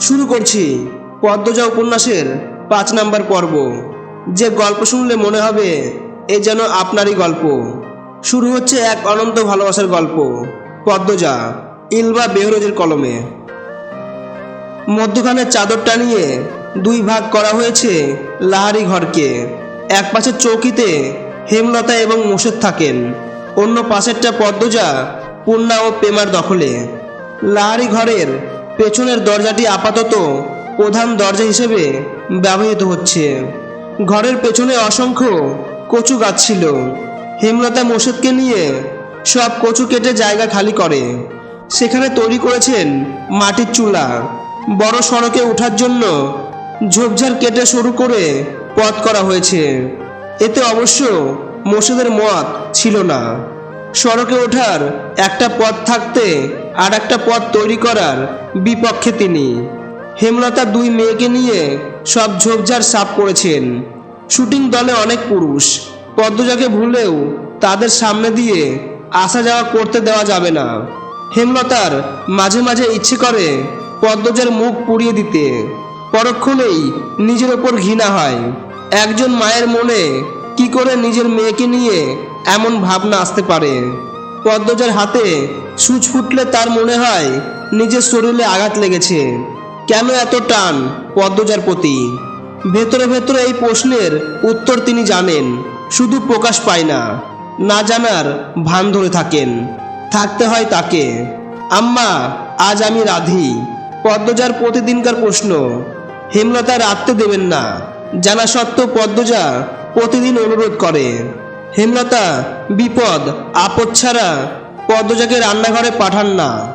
শুরু করছি পদ্মজা উপন্যাসের পাঁচ নাম্বার পর্ব। যে গল্প শুনলে মনে হবে, এ যেন আপনারই গল্প। শুরু হচ্ছে এক অনন্ত ভালোবাসার গল্প, পদ্মজা, ইলবা বেহরোজের কলমে। মধ্যখানে চাদর টানিয়ে দুই ভাগ করা হয়েছে লাহারি ঘরকে। এক পাশের চৌকিতে হেমলতা এবং মোশেদ থাকেন। অন্য পাশেরটা পদ্মজা, পূর্ণা ও প্রেমার দখলে। লাহারি ঘরের পেছনের দরজাটি আপাতত প্রধান দরজা হিসেবে ব্যবহৃত হচ্ছে। ঘরের পেছনে অসংখ্য কচু গাছ ছিল। হেমলতা মোশেদকে নিয়ে সব কচু কেটে জায়গা খালি করে। সেখানে তৈরি করেছেন মাটির চুলা। বড় সড়কে ওঠার জন্য ঝোপঝাড় কেটে শুরু করে পথ করা হয়েছে। এতে অবশ্য মোশেদের মত ছিল না। সড়কে ওঠার একটা পথ থাকতে আর একটা পথ তৈরি করার বিপক্ষে তিনি। হেমলতা দুই মেয়েকে নিয়ে সব ঝোপঝাড় সাফ করেছেন। শুটিং দলে অনেক পুরুষ। পদ্মজাকে ভুলেও তাদের সামনে দিয়ে আসা যাওয়া করতে দেওয়া যাবে না। হেমলতার মাঝে মাঝে ইচ্ছে করে পদ্মজার মুখ পুড়িয়ে দিতে। পরক্ষণেই নিজের ওপর ঘৃণা হয়। একজন মায়ের মনে কি করে নিজের মেয়েকে নিয়ে এমন ভাবনা আসতে পারে? পদ্মজার হাতে সুচ ফুটলে তার মনে হয় নিজের শরীরে আঘাত লেগেছে। কেন এত টান পদ্মজার প্রতি? ভেতরে ভেতরে এই প্রশ্নের উত্তর তিনি জানেন, শুধু প্রকাশ পায় না না জানার ভান ধরে থাকেন। থাকতে হয় তাকে। আম্মা, আজ আমি রাধি। পদ্মজার প্রতিদিনকার প্রশ্ন, হেমলতা রাখতে দেবেন না। জানা সত্ত্বেও পদ্মজা প্রতিদিন অনুরোধ করে, হেমলতা বিপদ, আপদ ছাড়া পদ্মজাকে রান্নাঘরে পাঠান না।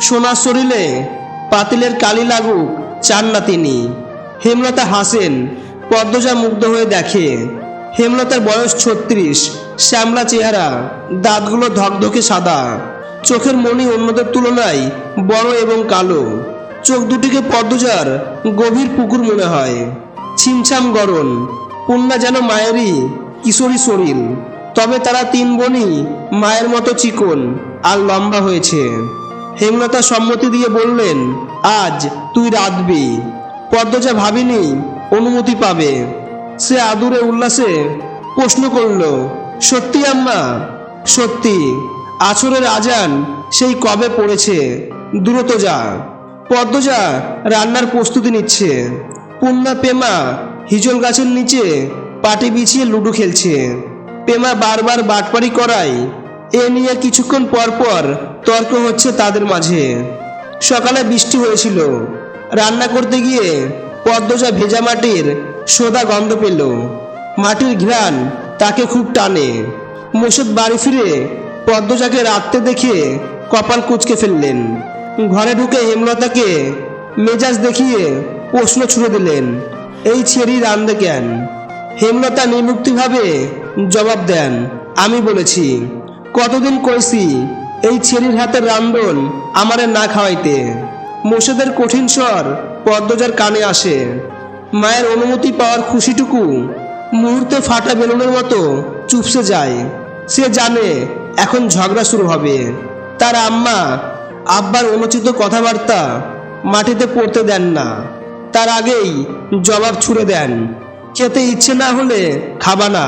সোনার শরীরে পাতিলের কালি লাগুক, চান না তিনি। হেমলতা হাসেন, পদ্মজা মুগ্ধ হয়ে দেখে। হেমলতার বয়স ছত্রিশ, শ্যামলা চেহারা, দাঁতগুলো ধকধকে সাদা। চোখের মনি অন্যদের তুলনায় বড় এবং কালো। চোখ দুটিকে পদ্মজার গভীর পুকুর মনে হয়। ছিমছাম গরম কন্যা যেন মায়েরই কিশোরী শরীর। তবে তারা তিন বোনই মায়ের মতো চিকন আর লম্বা হয়েছে। হেমলতা সম্মতি দিয়ে বললেন, আজ তুই রাঁধবি। পদ্মজা ভাবিনি অনুমতি পাবে। সে আদুরে উল্লাসে প্রশ্ন করল, সত্যি আম্মা? সত্যি। আছরের আজান সেই কবে পড়েছে? দ্রুত যা। পদ্মজা রান্নার প্রস্তুতি নিচ্ছে। পূর্ণা পেমা হিজল গাছের নিচে পাটি বিছিয়ে লুডো খেলছে। পেমা বারবার বাটপারি করায়, এ নিয়ে কিছুক্ষণ পর পর তর্ক হচ্ছে তাদের মাঝে। সকালে বৃষ্টি হয়েছিল। রান্না করতে গিয়ে পদ্মজা ভেজা মাটির সোদা গন্ধ পেল। মাটির ঘ্রাণ তাকে খুব টানে। মোশেদ বাড়ি ফিরে পদ্মজাকে রাখতে দেখে কপাল কুচকে ফেললেন। ঘরে ঢুকে হেমলতাকে মেজাজ দেখিয়ে প্রশ্ন ছুড়ে দিলেন, এই ছেড়ি রান্দে কেন? হেমলতা নির্মুক্তিভাবে জবাব দেন, আমি বলেছি, কতদিন কইছি এই ছেড়ির হাতের রান্ধন আমারে না খাওয়াইতে। মোশেদের কঠিন স্বর পদ্মজার কানে আসে। মায়ের অনুমতি পাওয়ার খুশিটুকু মুহূর্তে ফাটা বেলুনের মতো চুপসে যায়। সে জানে এখন ঝগড়া শুরু হবে। তার আম্মা আব্বার অনুচিত কথাবার্তা মাটিতে পড়তে দেন না। তার আগেই জবাব ছুড়ে দেন, খেতে ইচ্ছে না হলে খাবা না।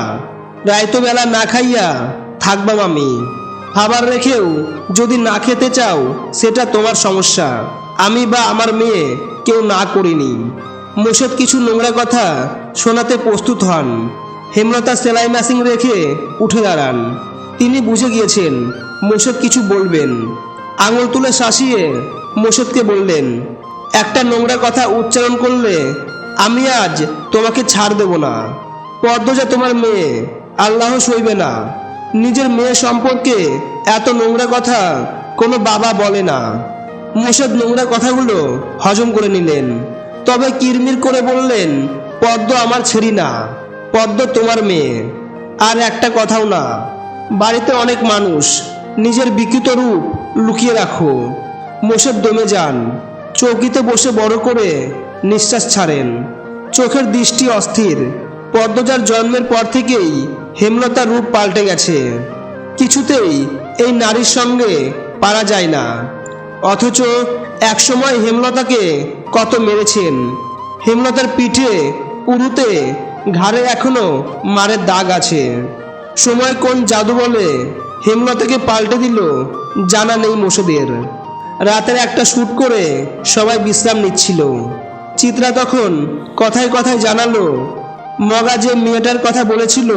রায়তো বেলা না খাইয়া থাকবাম আমি। খাবার রেখেও যদি না খেতে চাও, সেটা তোমার সমস্যা। আমি বা আমার মেয়ে কেউ না করিনি। মোশেদ কিছু নোংরা কথা শোনাতে প্রস্তুত হন। হেমলতা সেলাই মেশিন রেখে উঠে দাঁড়ান। তিনি বুঝে গিয়েছেন মোশেদ কিছু বলবেন। আঙুল তুলে শাসিয়ে মোশেদকে বললেন, একটা নোংরা কথা উচ্চারণ করলে আমি আজ তোমাকে ছাড় দেব না। পদ্মজা তোমার মেয়ে আল্লাহ সইবে না। নিজের মেয়ে সম্পর্কে এত নোংরা কথা কোনো বাবা বলে না। মোশেদ নোংরা কথাগুলো হজম করে নিলেন। তবে কিরমির করে বললেন, পদ্ম আমার ছেড়ি না, পদ্ম তোমার মেয়ে। আর একটা কথাও না, বাড়িতে অনেক মানুষ, নিজের বিকৃত রূপ লুকিয়ে রাখো। মোশেদ দমে যান, চৌকিতে বসে বড় করে নিঃশ্বাস ছাড়েন। চোখের দৃষ্টি অস্থির, পদ্মজার জন্মের পর থেকেই হেমলতার রূপ পাল্টে গেছে। কিছুতেই এই নারীর সঙ্গে পারা যায় না। অথচ একসময় হেমলতাকে কত মেরেছেন। হেমলতার পিঠে উরুতে ঘাড়ে এখনও মারের দাগ আছে। সময় কোন জাদু বলে হেমলতাকে পাল্টে দিল জানা নেই মোষদের। রাতের একটা শ্যুট করে সবাই বিশ্রাম নিচ্ছিল। চিত্রা তখন কথায় কথায় জানালো, মগা যে মেয়েটার কথা বলেছিল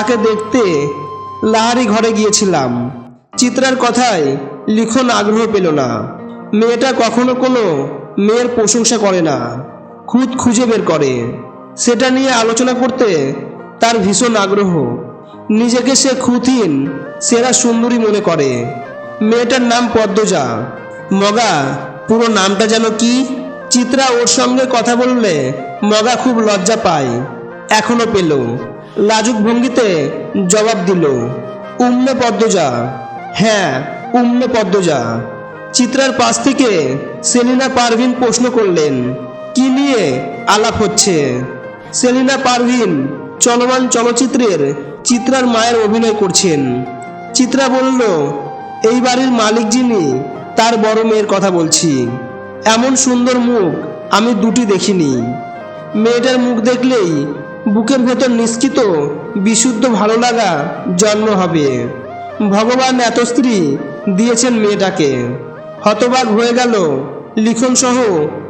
দেখতে লাহারি ঘরে গিয়েছিলাম। চিত্রার কথায় লিখন আগ্রহ পেল না। মেয়েটা কখনো কোনো মেয়ের প্রশংসা করে না খুদ খুঁজে বের করে। সেটা নিয়ে আলোচনা করতে তার ভীষণ আগ্রহ। নিজেকে সে খুঁতহীন সেরা সুন্দরী মনে করে। মেয়েটার নাম পদ্মজা। মগা, পুরো নামটা যেন কি? চিত্রা ওর সঙ্গে কথা বললে মগা খুব লজ্জা পায়। এখনও পেল। লাজুক ভঙ্গিতে জবাব দিল, উম্মে পদ্মজা। হ্যাঁ উম্মে পদ্মজা। চিত্রার পাশ থেকে সেলিনা পারভিন প্রশ্ন করলেন, কি নিয়ে আলাপ হচ্ছে? সেলিনা পারভিন চলমান চলচ্চিত্রের চিত্রার মায়ের অভিনয় করছেন। চিত্রা বলল, এই বাড়ির মালিক যিনি, তার বড় মেয়ের কথা বলছি। এমন সুন্দর মুখ আমি দুটি দেখিনি। মেয়েটার মুখ দেখলেই বুকের ভেতর নিষ্কিত বিশুদ্ধ ভালো লাগা জন্ম হবে। ভগবান এত স্ত্রী দিয়েছেন মেয়েটাকে। হতবাক হয়ে গেল লিখন সহ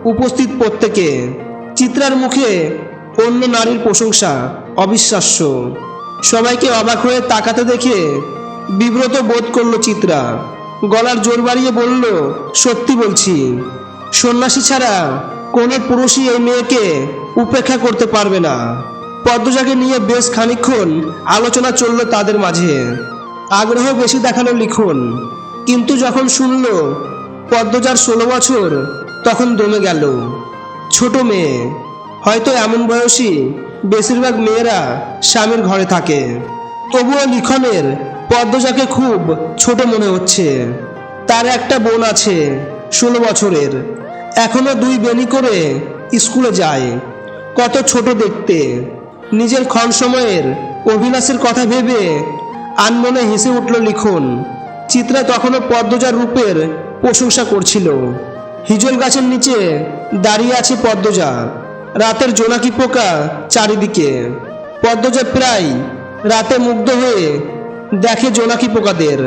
উপস্থিত প্রত্যেকে। চিত্রার মুখে অন্য নারীর প্রশংসা অবিশ্বাস্য। সবাইকে অবাক হয়ে তাকাতে দেখে বিব্রত বোধ করল চিত্রা। গলার জোর বাড়িয়ে বলল, সত্যি বলছি, সন্ন্যাসী ছাড়া কোনো পুরুষই এই মেয়েকে উপেক্ষা করতে পারবে না। পদ্মজাকে নিয়ে বেশ খানিক্ষণ আলোচনা চলল তাদের মাঝে। আগ্রহ বেশি দেখাল লিখন। কিন্তু যখন শুনল পদ্মজার ষোলো বছর, তখন দমে গেল। ছোট মেয়ে, হয়তো এমন বয়সী বেশিরভাগ মেয়েরা স্বামীর ঘরে থাকে। তবুও লিখনের পদ্মজাকে খুব ছোট মনে হচ্ছে। তার একটা বোন আছে ষোলো বছরের। এখনও দুই বেনি করে স্কুলে যায়। কত ছোট দেখতে। নিজের ক্ষণ সময়ের অভিলাষের কথা ভেবে আনমনে হেসে উঠল লিখন। চিত্রা তখনও পদ্মজার রূপের প্রশংসা করছিল। হিজল গাছের নিচে দাঁড়িয়ে আছে পদ্মজা। রাতের জোনাকি পোকা চারিদিকে। পদ্মজা প্রায় রাতে মুগ্ধ হয়ে দেখে জোনাকি পোকাদের।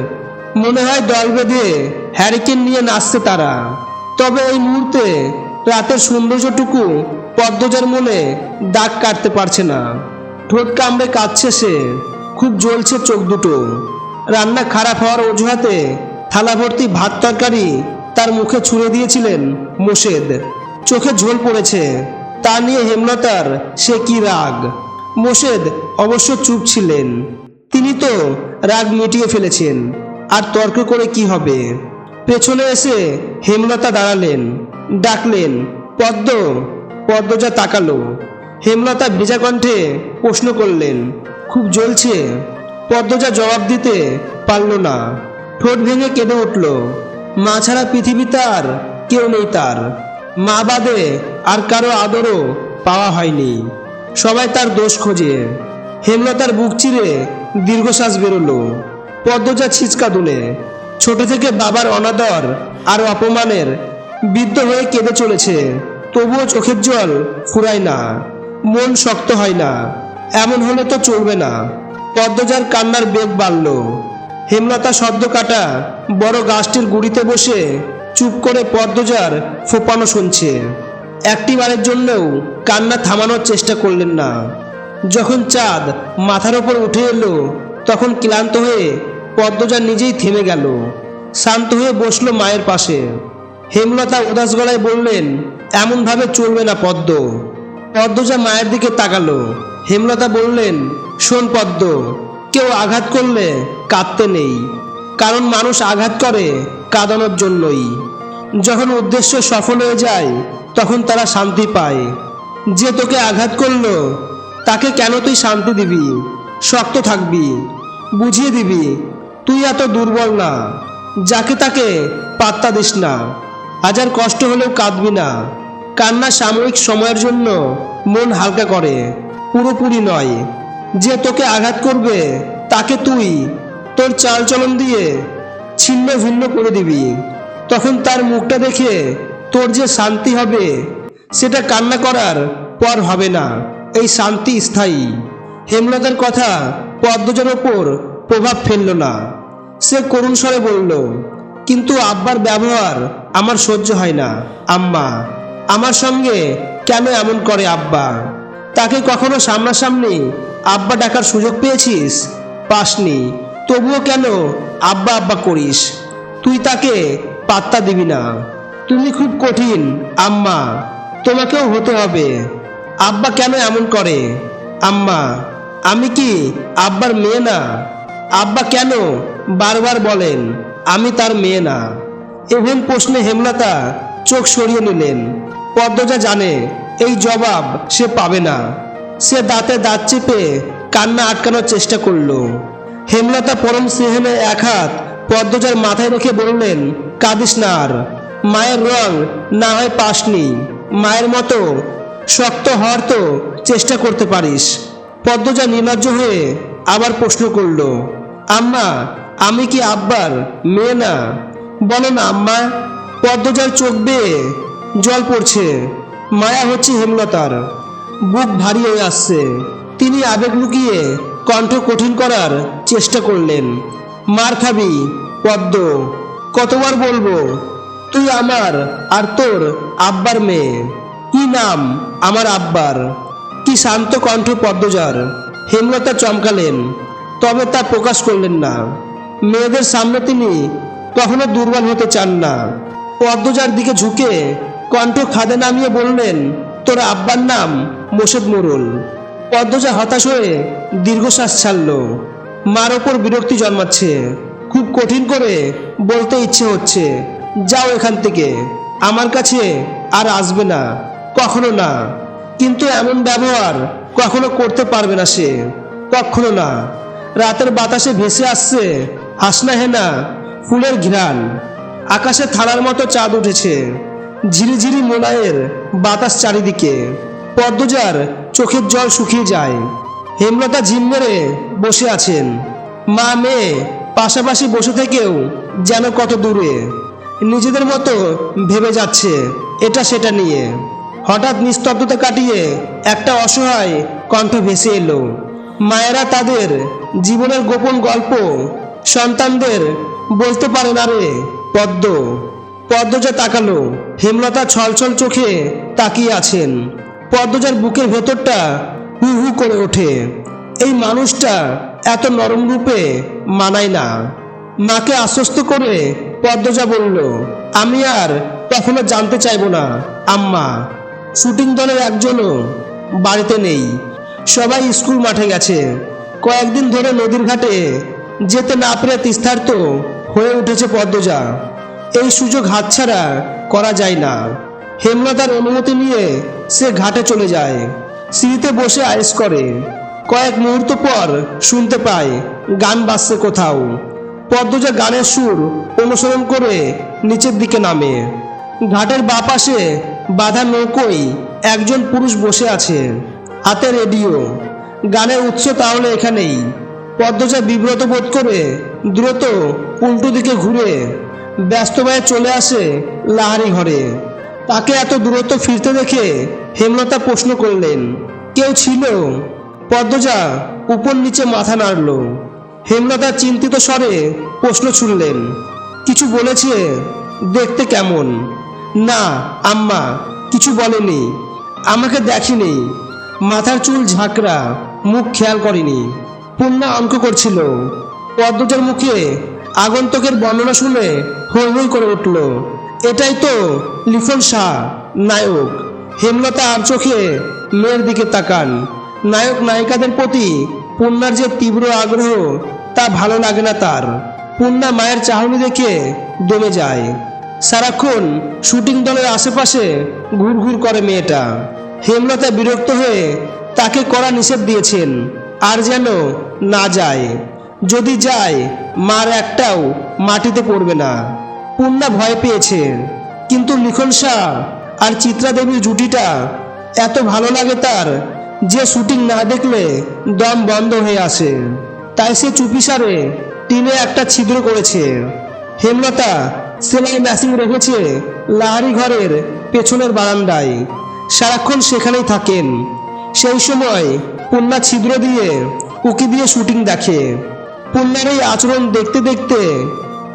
মনে হয় দল বেঁধে হ্যারিকেন নিয়ে নাচছে তারা। তবে এই মুহূর্তে রাতের সৌন্দর্যটুকু পদ্মজার মনে দাগ কাটতে পারছে না। ঠোঁট কামড়ে কাঁদছে সে। খুব জ্বলছে চোখ দুটো। রান্না খারাপ হওয়ার অজুহাতে থালা ভর্তি ভাত তরকারি তার মুখে ছুঁড়ে দিয়েছিলেন মোশেদ। চোখে ঝোল পড়েছে। তা নিয়ে হেমলতার সে কি রাগ? মোশেদ অবশ্য চুপ ছিলেন। তিনি তো রাগ মিটিয়ে ফেলেছেন। আর তর্ক করে কি হবে? পেছনে এসে হেমলতা দাঁড়ালেন, ডাকলেন, পদ্ম পদ্মজা তাকালো। হেমলতা ভেজা কণ্ঠে প্রশ্ন করলেন, খুব জ্বলছে। পদ্মজা জবাব দিতে পারল না। ঠোঁট ভেঙে কেঁদে উঠল, মা ছাড়া পৃথিবীতে আর কেউ নেই তার। মা বাদে আর কারও আদরও পাওয়া হয়নি। সবাই তার দোষ খোঁজে। হেমলতার বুক চিরে দীর্ঘশ্বাস বেরোলো। পদ্মজা ছিচকা দুলে, ছোট থেকে বাবার অনাদর আর অপমানের বিদ্ধ হয়ে কেঁদে চলেছে। তবুও চোখের জল ফুরায় না, মন শক্ত হয় না, এমন হলে তো চলবে না। পদ্মজার কান্নার বেগ বাড়ল। হেমলতা শব্দ কাটা বড় গাছটির গুড়িতে বসে চুপ করে পদ্মজার ফোপানো শুনছে। একটি বারের জন্যও কান্না থামানোর চেষ্টা করলেন না। যখন চাঁদ মাথার ওপর উঠে এলো, তখন ক্লান্ত হয়ে পদ্মজা নিজেই থেমে গেল, শান্ত হয়ে বসল মায়ের পাশে। হেমলতা উদাস গলায় বললেন এমনভাবে চলবে না পদ্ম। পদ্মজা মায়ের দিকে তাকালো। হেমলতা বললেন, শোন পদ্ম, কেউ আঘাত করলে কাঁদতে নেই, কারণ মানুষ আঘাত করে কাঁদানোর জন্যই। যখন উদ্দেশ্য সফল হয়ে যায়, তখন তারা শান্তি পায়। যে তোকে আঘাত করল, তাকে কেন তুই শান্তি দিবি? শক্ত থাকবি, বুঝিয়ে দিবি, তুই এত দুর্বল না, যাকে তাকে পাত্তা দিস না। হাজার কষ্ট হলেও কাঁদবি না। কান্না সাময়িক সময়ের জন্য মন হালকা করে। পুরোপুরি নয়। যে তোকে আঘাত করবে, তাকে তুই তোর চালচলন দিয়ে ছিন্ন ভিন্ন করে দিবি। তখন তার মুখটা দেখে তোর যে শান্তি হবে, সেটা কান্না করার পর হবে না। এই শান্তি স্থায়ী। হেমলতার কথা পদ্মজার ওপর প্রভাব ফেলল না। সে করুণ স্বরে বলল, কিন্তু আব্বার ব্যবহার আমার সহ্য হয় না। আম্মা আমার সঙ্গে কেন এমন করে আব্বা? তাকে কখনো সামনাসামনি আব্বা ডাকার সুযোগ পেয়েছিস? পাসনি। তবুও কেন আব্বা আব্বা করিস? তুই তাকে পাত্তা দিবি না। তুমি খুব কঠিন, আম্মা। তোমাকেও হতে হবে। আব্বা কেন এমন করে? আম্মা, আমি কি আব্বার মেয়ে না? আব্বা কেন বারবার বলেন, আমি তার মেয়ে না? এভেন প্রশ্নে হেমলতা চোখ সরিয়ে নিলেন। পদ্মজা জানে, এই জবাব সে পাবে না। সে দাঁতে দাঁত চেপে কান্না আটকানোর চেষ্টা করল। হেমলতা পরম সেহেনে এক হাত পদ্মজার মাথায় রেখে বললেন, কাঁদিস না আর, মায়ের রং না হয় পাসনি, মায়ের মতো শক্ত হওয়ার তো চেষ্টা করতে পারিস। পদ্মজা নির্লজ্জ হয়ে আবার প্রশ্ন করল, আম্মা, আমি কি আব্বার মেয়ে না? বলো না আম্মা, পদ্মজার চোখ বেয়ে জল পড়ছে। মায়া হচ্ছে হেমলতার। বুক ভারী হয়ে আসছে। তিনি আবেগ লুকিয়ে কণ্ঠ কঠিন করার চেষ্টা করলেন। মার খাবি, পদ্ম। কতবার বলব, তুই আমার আর তোর আব্বার মেয়ে। কি নাম আমার আব্বার? কি শান্ত কণ্ঠ পদ্মজার। হেমলতা চমকালেন। তবে তা প্রকাশ করলেন না। মেয়েদের সামনে তিনি কখনো দুর্বল হতে চান না। পদ্মজার দিকে ঝুঁকে কণ্ঠ খাদে নামিয়ে বললেন, তোর আব্বার নাম মোশেদ মোরল পদ্মজা হতাশ হয়ে দীর্ঘশ্বাস ছাড়ল। মার ওপর বিরক্তি জন্মাচ্ছে। খুব কঠিন করে বলতে ইচ্ছে হচ্ছে, যাও এখান থেকে, আমার কাছে আর আসবে না, কখনো না। কিন্তু এমন ব্যবহার কখনো করতে পারবে না সে, কখনো না। রাতের বাতাসে ভেসে আসছে হাসনা হেনা ফুলের ঘ্রাণ। আকাশে থালার মতো চাঁদ উঠেছে। ঝিরিঝিরি মোলায়ের বাতাস চারিদিকে, পদ্মজার চোখের জল শুকিয়ে যায়। হেমলতা ঝিম মেরে বসে আছেন। মা মেয়ে পাশাপাশি বসে থেকেও যেন কত দূরে। নিজেদের মতো ভেবে যাচ্ছে এটা সেটা নিয়ে। হঠাৎ নিস্তব্ধতা কাটিয়ে একটা অসহায় কণ্ঠ ভেসে এলো। মায়েরা তাদের জীবনের গোপন গল্প সন্তানদের বলতে পারে না রে, পদ্ম। পদ্মজা তাকালো হেমলতা ছলছল চোখে তাকিয়ে আছেন পদ্মজার বুকের ভেতরটা হু হু করে ওঠে। এই মানুষটা এত নরম রূপে মানায় না। মাকে আশ্বস্ত করে পদ্মজা বলল, আমি আর কখনো জানতে চাইব না, আম্মা। শুটিং দলের একজনও বাড়িতে নেই। সবাই স্কুল মাঠে গেছে। কয়েকদিন ধরে নদীর ঘাটে যেতে না পেরে তিস্তার্থ হয়ে উঠেছে পদ্মজা। এই সুযোগ হাতছাড়া করা যায় না। হেমলতার অনুমতি নিয়ে সে ঘাটে চলে যায়। সিঁড়িতে বসে আয়েস করে। কয়েক মুহূর্ত পর শুনতে পায়, গান বাজছে কোথাও। পদ্মজা গানের সুর অনুসরণ করে নিচের দিকে নামে। ঘাটের বাপাশে বাধা নৌকোয় একজন পুরুষ বসে আছে, হাতে রেডিও। গানের উৎস তাহলে এখানেই। পদ্মজা বিব্রত বোধ করে দ্রুত উল্টো দিকে ঘুরে ব্যস্তভাবে চলে আসে লাহারি ঘরে। তাকে এত দূরত্ব ফিরতে দেখে হেমলতা প্রশ্ন করলেন, কেউ ছিল? পদ্মজা উপর নিচে মাথা নাড়ল। হেমলতা চিন্তিত স্বরে প্রশ্ন ছুড়লেন, কিছু বলেছে দেখতে কেমন? না, আম্মা, কিছু বলেনি, আমাকে দেখেনি। মাথার চুল ঝাঁকড়া, মুখ খেয়াল করেনি। পূর্ণা অঙ্ক করছিল, পদ্মজার মুখে আগন্তকের বর্ণনা শুনে হৈ হৈ করে উঠল। এটাই তো লিখন শাহ, নায়ক। হেমলতা আর চোখে মেয়ের দিকে তাকান। নায়ক নায়িকাদের প্রতি পূর্ণার যে তীব্র আগ্রহ, তা ভালো লাগে না তার। পূর্ণা মায়ের চাহনি দেখে দমে যায়। সারাক্ষণ শুটিং দলের আশেপাশে ঘুরঘুর করে মেয়েটা। হেমলতা বিরক্ত হয়ে তাকে কড়া নিষেধ দিয়েছেন, আর যেন না যায়। যদি যায়, মার একটাও মাটিতে পড়বে না। পূর্ণা ভয় পেয়েছে। কিন্তু লিখন শাহ আর চিত্রা দেবীর জুটিটা এত ভালো লাগে তার যে শুটিং না দেখলে দম বন্ধ হয়ে আসে। তাই সে চুপিসারে টিনে একটা ছিদ্র করেছে। হেমলতা সেলাই মেশিন রেখেছে লাহারি ঘরের পেছনের বারান্দায়। সারাক্ষণ সেখানেই থাকেন। সেই সময় পূর্ণা ছিদ্র দিয়ে উকি দিয়ে শুটিং দেখে। পূর্ণার এই আচরণ দেখতে দেখতে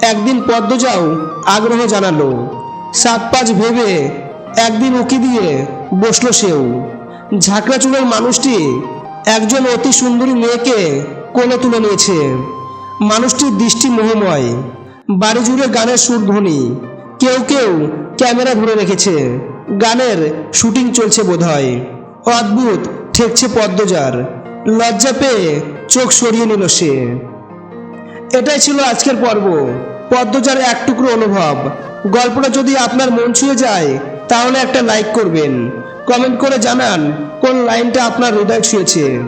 একদিন পদ্মজাও আগ্রহ জানালো। সাত পাঁচ ভেবে একদিন উকি দিয়ে বসল সেও। ঝাঁকড়া চুলের মানুষটি একজন অতি সুন্দরী মেয়েকে কোলে তুলে নিয়েছে। মানুষটির দৃষ্টি মোহময়, বাড়ি জুড়ে গানের সুর ধ্বনি, কেউ কেউ ক্যামেরা ধরে রেখেছে। গানের শুটিং চলছে বোধহয়। অদ্ভুত ঠেকছে পদ্মজার। লজ্জা পেয়ে চোখ সরিয়ে নিল সে। এটাই ছিল আজকের পর্ব। পদ্মজার এক টুকরো অনুভব। গল্পটা যদি আপনার মন ছুঁয়ে যায়, তাহলে একটা লাইক করবেন। কমেন্ট করে জানান কোন লাইনটা আপনার হৃদয় ছুঁয়েছে।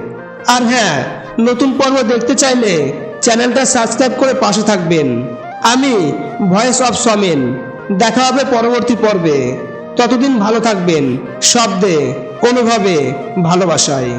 আর হ্যাঁ নতুন পর্ব দেখতে চাইলে চ্যানেলটা সাবস্ক্রাইব করে পাশে থাকবেন। আমি ভয়েস অফ সমেন। দেখা হবে পরবর্তী পর্বে। ততদিন ভালো থাকবেন। শব্দে, অনুভবে, ভালোবাসায়।